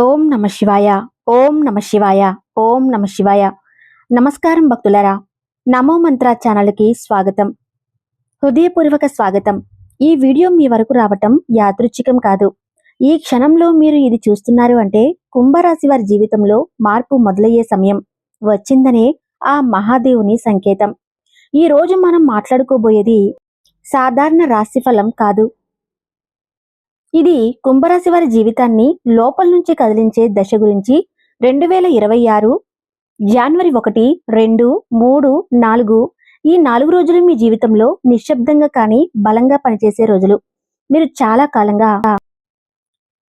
ఓం నమ శివాయ ఓం నమ శివాయ ఓం నమ శివాయ. నమస్కారం భక్తులరా నమో మంత్ర ఛానల్కి స్వాగతం. హృదయపూర్వక స్వాగతం. ఈ వీడియో మీ వరకు రావటం యాదృచ్ఛికం కాదు. ఈ క్షణంలో మీరు ఇది చూస్తున్నారు అంటే కుంభరాశి వారి జీవితంలో మార్పు మొదలయ్యే సమయం. వచ్చిందనే ఆ మహాదేవుని సంకేతం. ఈ రోజు మనం మాట్లాడుకోబోయేది సాధారణ రాశిఫలం కాదు. ఇది కుంభరాశి వారి జీవితాన్ని లోపల నుంచి కదిలించే దశ గురించి రెండు వేల ఇరవై ఆరు జనవరి ఒకటి రెండు మూడు నాలుగు ఈ నాలుగు రోజులు మీ జీవితంలో నిశ్శబ్దంగా కానీ బలంగా పనిచేసే రోజులు. మీరు చాలా కాలంగా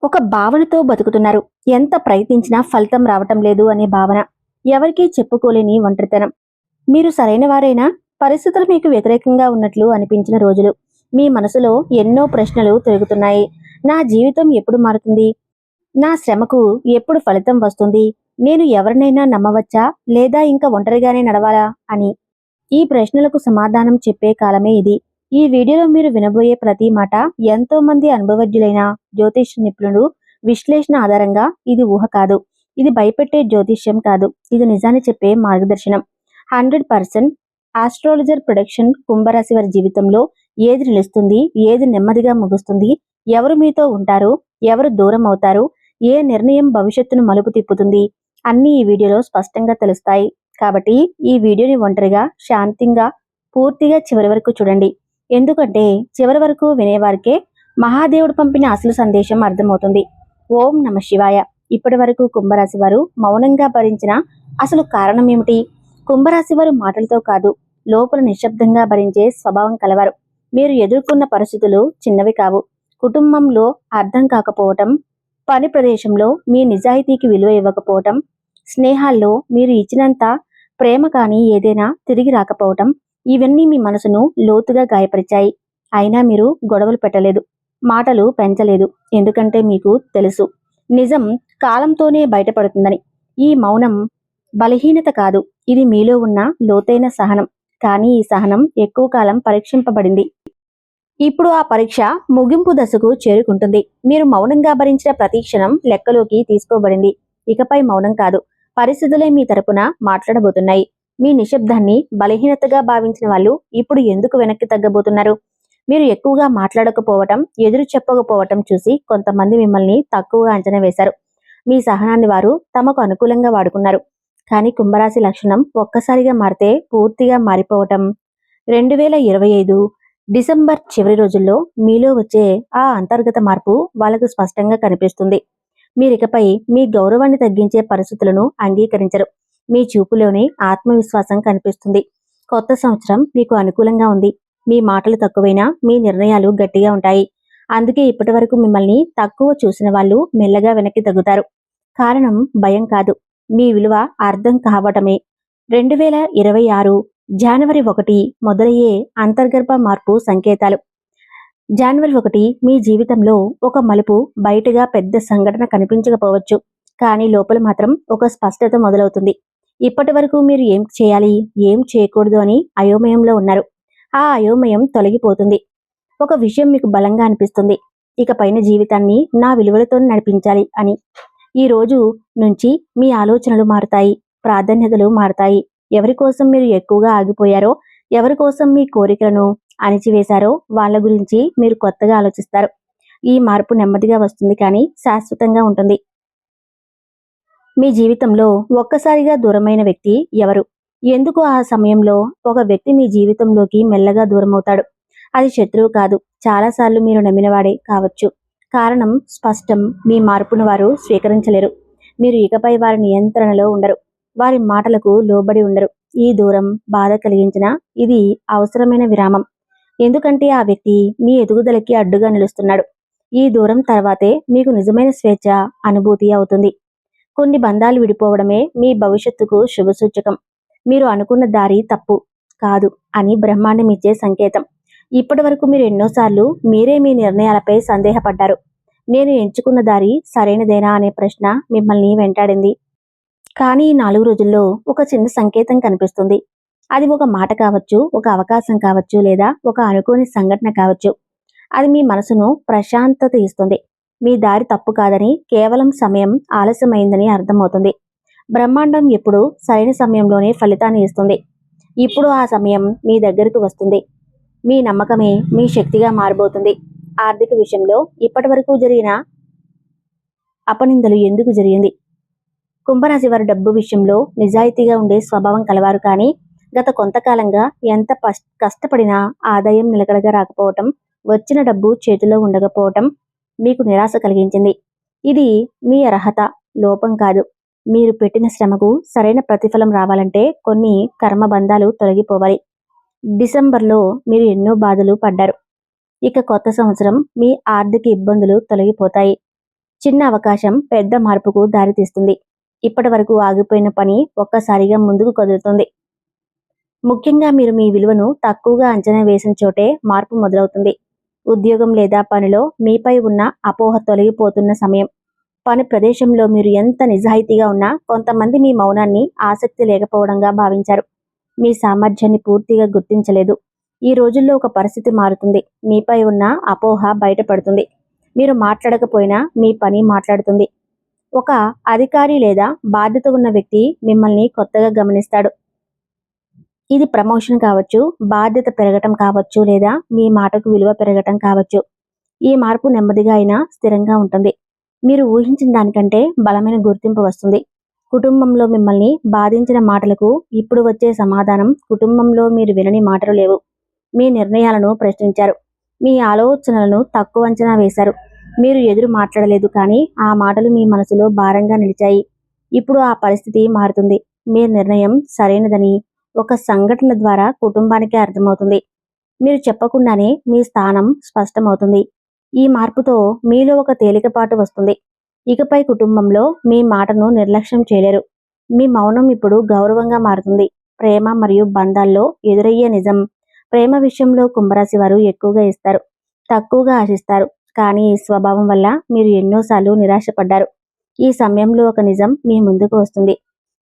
ఒక భావనతో బతుకుతున్నారు. ఎంత ప్రయత్నించినా ఫలితం రావటం లేదు అనే భావన ఎవరికీ చెప్పుకోలేని ఒంటరితనం. మీరు సరైన వారైనా పరిస్థితులు మీకు వ్యతిరేకంగా ఉన్నట్లు అనిపించిన రోజులు మీ మనసులో ఎన్నో ప్రశ్నలు తిరుగుతున్నాయి. నా జీవితం ఎప్పుడు మారుతుంది? నా శ్రమకు ఎప్పుడు ఫలితం వస్తుంది? నేను ఎవరినైనా నమ్మవచ్చా? లేదా ఇంకా ఒంటరిగానే నడవాలా? అని ఈ ప్రశ్నలకు సమాధానం చెప్పే కాలమే ఇది. ఈ వీడియోలో మీరు వినబోయే ప్రతి మాట ఎంతో మంది అనుభవజ్ఞులైన జ్యోతిష్ నిపుణులు విశ్లేషణ ఆధారంగా ఇది ఊహ కాదు. ఇది భయపెట్టే జ్యోతిష్యం కాదు. ఇది నిజాన్ని చెప్పే మార్గదర్శనం. హండ్రెడ్ పర్సెంట్ ఆస్ట్రాలజర్ ప్రొడక్షన్ కుంభరాశి వారి జీవితంలో ఏది నిలుస్తుంది? ఏది నెమ్మదిగా ముగుస్తుంది? ఎవరు మీతో ఉంటారు? ఎవరు దూరం అవుతారు ఏ నిర్ణయం భవిష్యత్తును మలుపు తిప్పుతుంది? అన్ని ఈ వీడియోలో స్పష్టంగా తెలుస్తాయి. కాబట్టి ఈ వీడియోని ఒంటరిగా శాంతంగా పూర్తిగా చివరి వరకు చూడండి. ఎందుకంటే చివరి వరకు వినేవారికే మహాదేవుడు పంపిన అసలు సందేశం అర్థమవుతుంది. ఓం నమ శివాయ. ఇప్పటి వరకు కుంభరాశి వారు మౌనంగా భరించిన అసలు కారణం ఏమిటి? కుంభరాశి వారు మాటలతో కాదు లోపల నిశ్శబ్దంగా భరించే స్వభావం కలవారు. మీరు ఎదుర్కొన్న పరిస్థితులు చిన్నవి కావు. కుటుంబంలో అర్థం కాకపోవటం పని ప్రదేశంలో మీ నిజాయితీకి విలువ ఇవ్వకపోవటం స్నేహాల్లో మీరు ఇచ్చినంత ప్రేమ కానీ ఏదైనా తిరిగి రాకపోవటం ఇవన్నీ మీ మనసును లోతుగా గాయపరిచాయి. అయినా మీరు గొడవలు పెట్టలేదు మాటలు పెంచలేదు ఎందుకంటే మీకు తెలుసు నిజం కాలంతోనే బయటపడుతుందని. ఈ మౌనం బలహీనత కాదు ఇది మీలో ఉన్న లోతైన సహనం. కానీ ఈ సహనం ఎక్కువ కాలం పరీక్షింపబడింది. ఇప్పుడు ఆ పరీక్ష ముగింపు దశకు చేరుకుంటుంది. మీరు మౌనంగా భరించిన ప్రతి క్షణం లెక్కలోకి తీసుకోబడింది. ఇకపై మౌనం కాదు. పరిస్థితులే మీ తరపున మాట్లాడబోతున్నాయి. మీ నిశ్శబ్దాన్ని బలహీనతగా భావించిన వాళ్ళు ఇప్పుడు ఎందుకు వెనక్కి తగ్గబోతున్నారు? మీరు ఎక్కువగా మాట్లాడకపోవటం ఎదురు చెప్పకపోవటం చూసి కొంతమంది మిమ్మల్ని తక్కువగా అంచనా వేశారు. మీ సహనాన్ని వారు తమకు అనుకూలంగా వాడుకున్నారు. కానీ కుంభరాశి లక్షణం ఒక్కసారిగా మారితే పూర్తిగా మారిపోవటం. రెండు వేల ఇరవై ఐదు డిసెంబర్ చివరి రోజుల్లో మీలో వచ్చే ఆ అంతర్గత మార్పు వాళ్ళకు స్పష్టంగా కనిపిస్తుంది. మీరికపై మీ గౌరవాన్ని తగ్గించే పరిస్థితులను అంగీకరించరు. మీ చూపులోనే ఆత్మవిశ్వాసం కనిపిస్తుంది. కొత్త సంవత్సరం మీకు అనుకూలంగా ఉంది. మీ మాటలు తక్కువైనా మీ నిర్ణయాలు గట్టిగా ఉంటాయి. అందుకే ఇప్పటి వరకు మిమ్మల్ని తక్కువ చూసిన వాళ్ళు మెల్లగా వెనక్కి తగ్గుతారు. కారణం భయం కాదు. మీ విలువ అర్థం కావటమే. రెండు వేల ఇరవై ఆరు జనవరి ఒకటి మొదలయ్యే అంతర్గర్భ మార్పు సంకేతాలు. జనవరి ఒకటి మీ జీవితంలో ఒక మలుపు బయటగా పెద్ద సంఘటన కనిపించకపోవచ్చు. కానీ లోపల మాత్రం ఒక స్పష్టత మొదలవుతుంది. ఇప్పటి వరకు మీరు ఏం చేయాలి ఏం చేయకూడదు అని అయోమయంలో ఉన్నారు. ఆ అయోమయం తొలగిపోతుంది. ఒక విషయం మీకు బలంగా అనిపిస్తుంది. ఇక పైన జీవితాన్ని నా విలువలతో నడిపించాలి అని. ఈ రోజు నుంచి మీ ఆలోచనలు మారుతాయి ప్రాధాన్యతలు మారుతాయి. ఎవరి కోసం మీరు ఎక్కువగా ఆగిపోయారో ఎవరి కోసం మీ కోరికలను అణిచివేశారో వాళ్ళ గురించి మీరు కొత్తగా ఆలోచిస్తారు. ఈ మార్పు నెమ్మదిగా వస్తుంది కానీ శాశ్వతంగా ఉంటుంది. మీ జీవితంలో ఒక్కసారిగా దూరమైన వ్యక్తి ఎవరు? ఎందుకు ఆ సమయంలో ఒక వ్యక్తి మీ జీవితంలోకి మెల్లగా దూరమవుతాడు? అది శత్రువు కాదు చాలాసార్లు మీరు నమ్మినవాడే కావచ్చు. కారణం స్పష్టం మీ మార్పును వారు స్వీకరించలేరు. మీరు ఇకపై వారి నియంత్రణలో ఉండరు. వారి మాటలకు లోబడి ఉండరు. ఈ దూరం బాధ కలిగించిన ఇది అవసరమైన విరామం. ఎందుకంటే ఆ వ్యక్తి మీ ఎదుగుదలకి అడ్డుగా నిలుస్తున్నాడు. ఈ దూరం తర్వాతే మీకు నిజమైన స్వేచ్ఛ అనుభూతి అవుతుంది. కొన్ని బంధాలు విడిపోవడమే మీ భవిష్యత్తుకు శుభసూచకం. మీరు అనుకున్న దారి తప్పు కాదు అని బ్రహ్మాండం ఇచ్చే సంకేతం. ఇప్పటి వరకు మీరు ఎన్నోసార్లు మీరే మీ నిర్ణయాలపై సందేహపడ్డారు. నేను ఎంచుకున్న దారి సరైనదేనా అనే ప్రశ్న మిమ్మల్ని వెంటాడింది. కానీ ఈ నాలుగు రోజుల్లో ఒక చిన్న సంకేతం కనిపిస్తుంది. అది ఒక మాట కావచ్చు ఒక అవకాశం కావచ్చు లేదా ఒక అనుకోని సంఘటన కావచ్చు. అది మీ మనసును ప్రశాంతత ఇస్తుంది. మీ దారి తప్పు కాదని కేవలం సమయం ఆలస్యమైందని అర్థమవుతుంది. బ్రహ్మాండం ఎప్పుడు సరైన సమయంలోనే ఫలితాన్ని ఇస్తుంది. ఇప్పుడు ఆ సమయం మీ దగ్గరకు వస్తుంది. మీ నమ్మకమే మీ శక్తిగా మారబోతుంది. ఆర్థిక విషయంలో ఇప్పటి వరకు జరిగిన అపనిందలు ఎందుకు జరిగింది? కుంభరాశి వారి డబ్బు విషయంలో నిజాయితీగా ఉండే స్వభావం కలవారు కానీ గత కొంతకాలంగా ఎంత కష్టపడినా ఆదాయం నిలకడగా రాకపోవటం వచ్చిన డబ్బు చేతిలో ఉండకపోవటం మీకు నిరాశ కలిగించింది. ఇది మీ అర్హత లోపం కాదు. మీరు పెట్టిన శ్రమకు సరైన ప్రతిఫలం రావాలంటే కొన్ని కర్మబంధాలు తొలగిపోవాలి. డిసెంబర్లో మీరు ఎన్నో బాధలు పడ్డారు. ఇక కొత్త సంవత్సరం మీ ఆర్థిక ఇబ్బందులు తొలగిపోతాయి. చిన్న అవకాశం పెద్ద మార్పుకు దారితీస్తుంది. ఇప్పటి వరకు ఆగిపోయిన పని ఒక్కసారిగా ముందుకు కదులుతుంది. ముఖ్యంగా మీరు మీ విలువను తక్కువగా అంచనా వేసిన చోటే మార్పు మొదలవుతుంది. ఉద్యోగం లేదా పనిలో మీపై ఉన్న అపోహ తొలగిపోతున్న సమయం. పని ప్రదేశంలో మీరు ఎంత నిజాయితీగా ఉన్నా కొంతమంది మీ మౌనాన్ని ఆసక్తి లేకపోవడంగా భావించారు. మీ సామర్థ్యాన్ని పూర్తిగా గుర్తించలేదు. ఈ రోజుల్లో ఒక పరిస్థితి మారుతుంది. మీపై ఉన్న అపోహ బయటపడుతుంది. మీరు మాట్లాడకపోయినా మీ పని మాట్లాడుతుంది. ఒక అధికారి లేదా బాధ్యత ఉన్న వ్యక్తి మిమ్మల్ని కొత్తగా గమనిస్తాడు. ఇది ప్రమోషన్ కావచ్చు బాధ్యత పెరగటం కావచ్చు లేదా మీ మాటకు విలువ పెరగటం కావచ్చు. ఈ మార్పు నెమ్మదిగా అయినా స్థిరంగా ఉంటుంది. మీరు ఊహించిన దానికంటే బలమైన గుర్తింపు వస్తుంది. కుటుంబంలో మిమ్మల్ని బాధించిన మాటలకు ఇప్పుడు వచ్చే సమాధానం కుటుంబంలో మీరు వినని మాటలు లేవు. మీ నిర్ణయాలను ప్రశ్నించారు. మీ ఆలోచనలను తక్కువ అంచనా వేశారు. మీరు ఎదురు మాట్లాడలేదు కానీ ఆ మాటలు మీ మనసులో భారంగా నిలిచాయి. ఇప్పుడు ఆ పరిస్థితి మారుతుంది. మీ నిర్ణయం సరైనదని ఒక సంఘటన ద్వారా కుటుంబానికి అర్థమవుతుంది. మీరు చెప్పకుండానే మీ స్థానం స్పష్టమవుతుంది. ఈ మార్పుతో మీలో ఒక తేలికపాటు వస్తుంది. ఇకపై కుటుంబంలో మీ మాటను నిర్లక్ష్యం చేయలేరు. మీ మౌనం ఇప్పుడు గౌరవంగా మారుతుంది. ప్రేమ మరియు బంధాల్లో ఎదురయ్యే నిజం ప్రేమ విషయంలో కుంభరాశి వారు ఎక్కువగా ఇస్తారు. తక్కువగా ఆశిస్తారు. కానీ ఈ స్వభావం వల్ల మీరు ఎన్నోసార్లు నిరాశపడ్డారు. ఈ సమయంలో ఒక నిజం మీ ముందుకు వస్తుంది.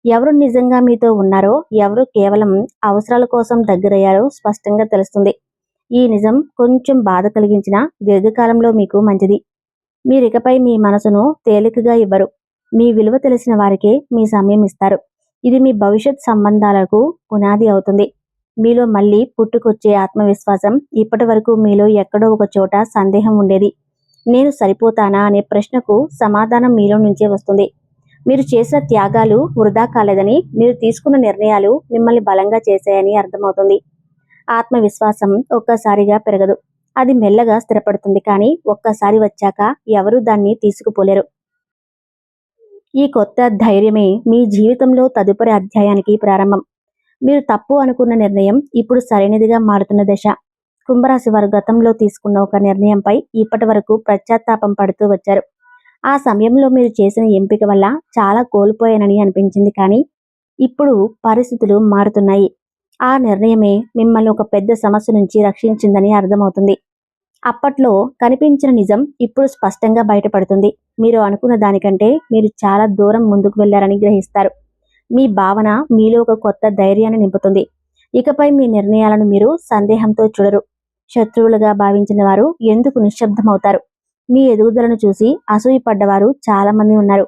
ఎవరు నిజంగా మీతో ఉన్నారో ఎవరు కేవలం అవసరాల కోసం దగ్గరయ్యారో స్పష్టంగా తెలుస్తుంది. ఈ నిజం కొంచెం బాధ కలిగించిన దీర్ఘకాలంలో మీకు మంచిది. మీరు ఇకపై మీ మనసును తేలికగా ఇవ్వరు. మీ విలువ తెలిసిన వారికే మీ సమయం ఇస్తారు. ఇది మీ భవిష్యత్ సంబంధాలకు పునాది అవుతుంది. మీలో మళ్ళీ పుట్టుకొచ్చే ఆత్మవిశ్వాసం ఇప్పటి వరకు మీలో ఎక్కడో ఒక చోట సందేహం ఉండేది. నేను సరిపోతానా అనే ప్రశ్నకు సమాధానం మీలో నుంచే వస్తుంది. మీరు చేసిన త్యాగాలు వృధా కాలేదని మీరు తీసుకున్న నిర్ణయాలు మిమ్మల్ని బలంగా చేశాయని అర్థమవుతుంది. ఆత్మవిశ్వాసం ఒక్కసారిగా పెరగదు. అది మెల్లగా స్థిరపడుతుంది కానీ ఒక్కసారి వచ్చాక ఎవరూ దాన్ని తీసుకుపోలేరు. ఈ కొత్త ధైర్యమే మీ జీవితంలో తదుపరి అధ్యాయానికి ప్రారంభం. మీరు తప్పు అనుకున్న నిర్ణయం ఇప్పుడు సరైనదిగా మారుతున్న దశ. కుంభరాశి వారు గతంలో తీసుకున్న ఒక నిర్ణయంపై ఇప్పటి వరకు పశ్చాత్తాపం పడుతూ వచ్చారు. ఆ సమయంలో మీరు చేసిన ఎంపిక వల్ల చాలా కోల్పోయానని అనిపించింది కానీ ఇప్పుడు పరిస్థితులు మారుతున్నాయి. ఆ నిర్ణయమే మిమ్మల్ని ఒక పెద్ద సమస్య నుంచి రక్షించిందని అర్థమవుతుంది. అప్పట్లో కనిపించిన నిజం ఇప్పుడు స్పష్టంగా బయటపడుతుంది. మీరు అనుకున్న దానికంటే మీరు చాలా దూరం ముందుకు వెళ్ళారని గ్రహిస్తారు. మీ భావన మీలో ఒక కొత్త ధైర్యాన్ని నింపుతుంది. ఇకపై మీ నిర్ణయాలను మీరు సందేహంతో చూడరు. శత్రువులుగా భావించిన వారు ఎందుకు నిశ్శబ్దమవుతారు? మీ ఎదుగుదలను చూసి అసూయపడ్డవారు చాలా మంది ఉన్నారు.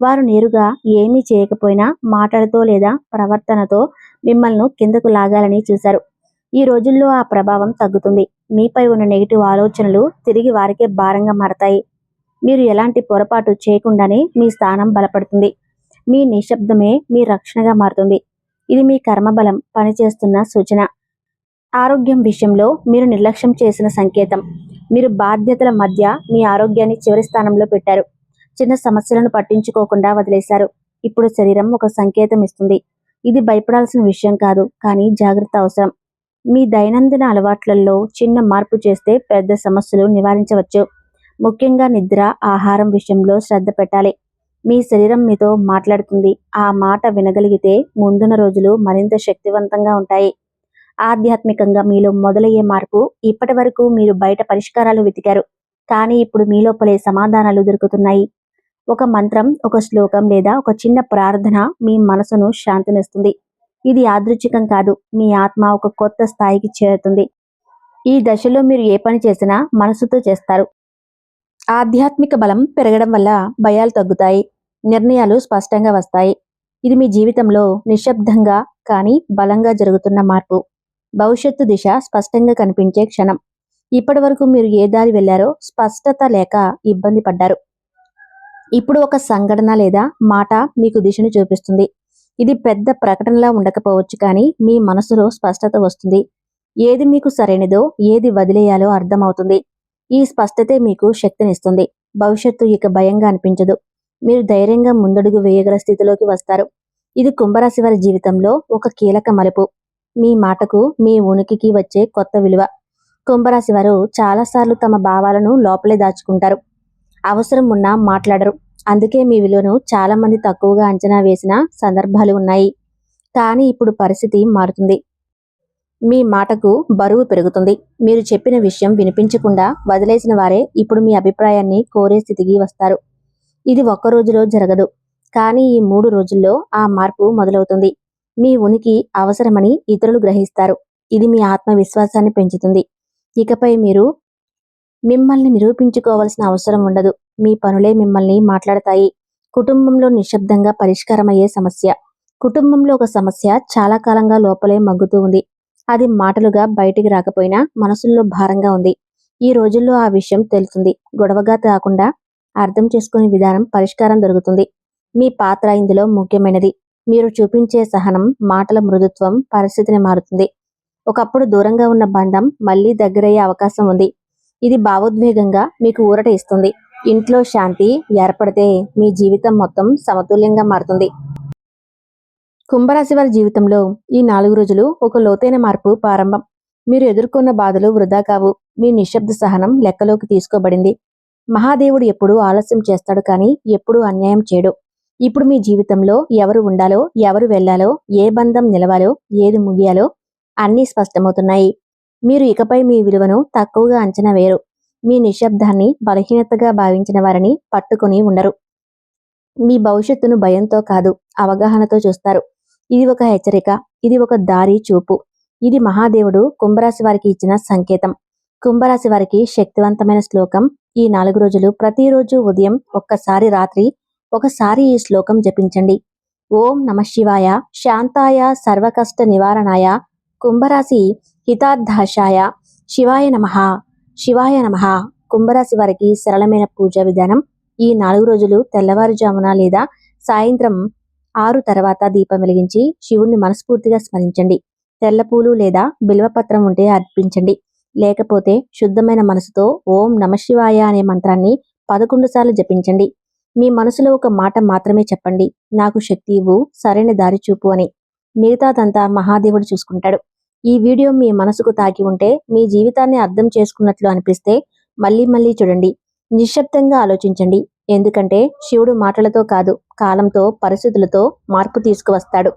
వారు నేరుగా ఏమీ చేయకపోయినా మాటలతో లేదా ప్రవర్తనతో మిమ్మల్ని కిందకు లాగాలని చూశారు. ఈ రోజుల్లో ఆ ప్రభావం తగ్గుతుంది. మీపై ఉన్న నెగిటివ్ ఆలోచనలు తిరిగి వారికే భారంగా మారతాయి. మీరు ఎలాంటి పొరపాటు చేయకుండానే మీ స్థానం బలపడుతుంది. మీ నిశ్శబ్దమే మీ రక్షణగా మారుతుంది. ఇది మీ కర్మబలం పనిచేస్తున్న సూచన. ఆరోగ్యం విషయంలో మీరు నిర్లక్ష్యం చేసిన సంకేతం. మీరు బాధ్యతల మధ్య మీ ఆరోగ్యాన్ని చివరి స్థానంలో పెట్టారు. చిన్న సమస్యలను పట్టించుకోకుండా వదిలేశారు. ఇప్పుడు శరీరం ఒక సంకేతం ఇస్తుంది. ఇది భయపడాల్సిన విషయం కాదు కానీ జాగ్రత్త అవసరం. మీ దైనందిన అలవాట్లలో చిన్న మార్పు చేస్తే పెద్ద సమస్యలు నివారించవచ్చు. ముఖ్యంగా నిద్ర ఆహారం విషయంలో శ్రద్ధ పెట్టాలి. మీ శరీరం మీతో మాట్లాడుతుంది. ఆ మాట వినగలిగితే ముందున రోజులు మరింత శక్తివంతంగా ఉంటాయి. ఆధ్యాత్మికంగా మీలో మొదలయ్యే మార్పు ఇప్పటి వరకు మీరు బయట పరిష్కారాలు వెతికారు. కానీ ఇప్పుడు మీ లోపలే సమాధానాలు దొరుకుతున్నాయి. ఒక మంత్రం ఒక శ్లోకం లేదా ఒక చిన్న ప్రార్థన మీ మనసును శాంతినిస్తుంది. ఇది యాదృచ్ఛికం కాదు. మీ ఆత్మ ఒక కొత్త స్థాయికి చేరుతుంది. ఈ దశలో మీరు ఏ పని చేసినా మనసుతో చేస్తారు. ఆధ్యాత్మిక బలం పెరగడం వల్ల భయాలు తగ్గుతాయి. నిర్ణయాలు స్పష్టంగా వస్తాయి. ఇది మీ జీవితంలో నిశ్శబ్దంగా కానీ బలంగా జరుగుతున్న మార్పు. భవిష్యత్తు దిశ స్పష్టంగా కనిపించే క్షణం. ఇప్పటి వరకు మీరు ఏ దారి వెళ్ళారో స్పష్టత లేక ఇబ్బంది పడ్డారు. ఇప్పుడు ఒక సంఘటన లేదా మాట మీకు దిశను చూపిస్తుంది. ఇది పెద్ద ప్రకటనలా ఉండకపోవచ్చు కానీ మీ మనసులో స్పష్టత వస్తుంది. ఏది మీకు సరైనదో ఏది వదిలేయాలో అర్థమవుతుంది. ఈ స్పష్టతే మీకు శక్తినిస్తుంది. భవిష్యత్తు ఇక భయంగా అనిపించదు. మీరు ధైర్యంగా ముందడుగు వేయగల స్థితిలోకి వస్తారు. ఇది కుంభరాశి వారి జీవితంలో ఒక కీలక మలుపు. మీ మాటకు మీ ఉనికికి వచ్చే కొత్త విలువ. కుంభరాశి వారు చాలాసార్లు తమ భావాలను లోపలే దాచుకుంటారు. అవసరం ఉన్నా మాట్లాడరు. అందుకే మీ విలువను చాలా మంది తక్కువగా అంచనా వేసిన సందర్భాలు ఉన్నాయి. కానీ ఇప్పుడు పరిస్థితి మారుతుంది. మీ మాటకు బరువు పెరుగుతుంది. మీరు చెప్పిన విషయం వినిపించకుండా వదిలేసిన వారే ఇప్పుడు మీ అభిప్రాయాన్ని కోరే స్థితికి వస్తారు. ఇది ఒక్క రోజులో జరగదు. కానీ ఈ మూడు రోజుల్లో ఆ మార్పు మొదలవుతుంది. మీ ఉనికి అవసరమని ఇతరులు గ్రహిస్తారు. ఇది మీ ఆత్మవిశ్వాసాన్ని పెంచుతుంది. ఇకపై మీరు మిమ్మల్ని నిరూపించుకోవాల్సిన అవసరం ఉండదు. మీ పనులే మిమ్మల్ని మాట్లాడతాయి. కుటుంబంలో నిశ్శబ్దంగా పరిష్కారమయ్యే సమస్య. కుటుంబంలో ఒక సమస్య చాలా కాలంగా లోపలే మగ్గుతూ ఉంది. అది మాటలుగా బయటికి రాకపోయినా మనసుల్లో భారంగా ఉంది. ఈ రోజుల్లో ఆ విషయం తెలుస్తుంది. గొడవగా కాకుండా అర్థం చేసుకునే విధానం పరిష్కారం దొరుకుతుంది. మీ పాత్ర ఇందులో ముఖ్యమైనది. మీరు చూపించే సహనం మాటల మృదుత్వం పరిస్థితిని మారుతుంది. ఒకప్పుడు దూరంగా ఉన్న బంధం మళ్ళీ దగ్గరయ్యే అవకాశం ఉంది. ఇది భావోద్వేగంగా మీకు ఊరట ఇస్తుంది. ఇంట్లో శాంతి ఏర్పడితే మీ జీవితం మొత్తం సమతుల్యంగా మారుతుంది. కుంభరాశి వారి జీవితంలో ఈ నాలుగు రోజులు ఒక లోతైన మార్పు ప్రారంభం. మీరు ఎదుర్కొన్న బాధలు వృధా కావు. మీ నిశ్శబ్ద సహనం లెక్కలోకి తీసుకోబడింది. మహాదేవుడు ఎప్పుడు ఆలస్యం చేస్తాడు కానీ ఎప్పుడూ అన్యాయం చేయడు. ఇప్పుడు మీ జీవితంలో ఎవరు ఉండాలో ఎవరు వెళ్ళాలో ఏ బంధం నిలవాలో ఏది ముగియాలో అన్నీ స్పష్టమవుతున్నాయి. మీరు ఇకపై మీ విలువను తక్కువగా అంచనా వేయరు. మీ నిశ్శబ్దాన్ని బలహీనతగా భావించిన వారిని పట్టుకుని ఉండరు. మీ భవిష్యత్తును భయంతో కాదు అవగాహనతో చూస్తారు. ఇది ఒక హెచ్చరిక ఇది ఒక దారి చూపు. ఇది మహాదేవుడు కుంభరాశి వారికి ఇచ్చిన సంకేతం. కుంభరాశి వారికి శక్తివంతమైన శ్లోకం ఈ నాలుగు రోజులు ప్రతిరోజు ఉదయం ఒక్కసారి రాత్రి ఒకసారి ఈ శ్లోకం జపించండి. ఓం నమ శివాయ శాంతాయ సర్వకష్ట నివారణాయ కుంభరాశి హితార్థాశాయ శివాయ నమ శివాయ నమ. కుంభరాశి వారికి సరళమైన పూజా విధానం ఈ నాలుగు రోజులు తెల్లవారుజామున లేదా సాయంత్రం ఆరు తర్వాత దీపం వెలిగించి శివుణ్ణి మనస్ఫూర్తిగా స్మరించండి. తెల్ల పూలు లేదా బిల్వపత్రం ఉంటే అర్పించండి. లేకపోతే శుద్ధమైన మనసుతో ఓం నమశివాయ అనే మంత్రాన్ని పదకొండు సార్లు జపించండి. మీ మనసులో ఒక మాట మాత్రమే చెప్పండి. నాకు శక్తి ఇవ్వు సరైన దారి చూపు అని. మిగతాదంతా మహాదేవుడు చూసుకుంటాడు. ఈ వీడియో మీ మనసుకు తాకి ఉంటే మీ జీవితాన్ని అర్థం చేసుకున్నట్లు అనిపిస్తే మళ్ళీ మళ్ళీ చూడండి. నిశ్శబ్దంగా ఆలోచించండి. ఎందుకంటే శివుడు మాటలతో కాదు కాలంతో పరిస్థితులతో మార్పు తీసుకువస్తాడు.